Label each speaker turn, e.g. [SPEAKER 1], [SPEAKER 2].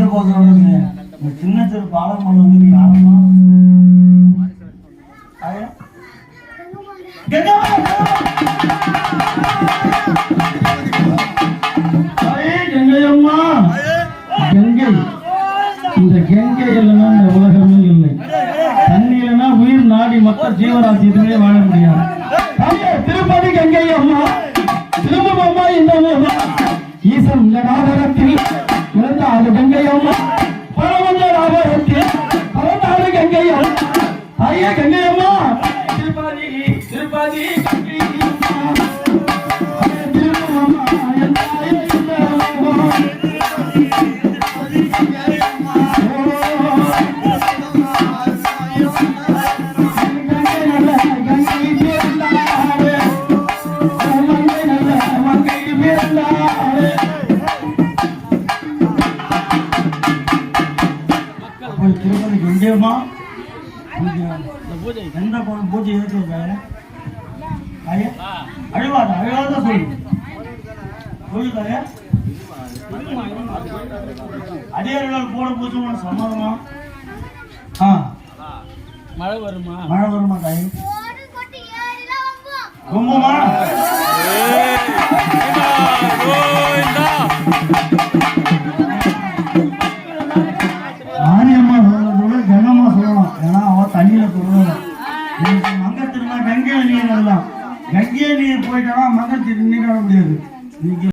[SPEAKER 1] எந்த கோசம் இந்த சின்ன சிறு பாலம் வந்து நீ ஐயா?
[SPEAKER 2] இந்த கங்கை இல்லைன்னா இந்த உலகமே இல்லை. தண்ணி இல்லைன்னா உயிர் நாடி மக்கள் ஜீவராசி வாழ முடியாது. திருப்பதி கங்கை அம்மா திரும்பமா இந்த ஈசன் இந்த நாடகத்தில் பிறந்தாரு கங்கை அம்மா திருப்பதி திருப்பதி கங்கை அம்மா திரும்பமா
[SPEAKER 1] பூஜை எந்த கோலம் பூஜை ஏற்றுவாங்க ஐயா அழுவாத அழுவாத சொல்லு சொல்லு தாயா அடியார்கள் போட பூஜை சம்மதமா ஆ.
[SPEAKER 2] மழை வருமா?
[SPEAKER 1] மழை வருமா தாய்
[SPEAKER 3] ஓடு
[SPEAKER 1] கங்கை நீர் வரலாம். கங்கை நீர் போயிட்டா மங்கத்திரு நீர் முடியாது.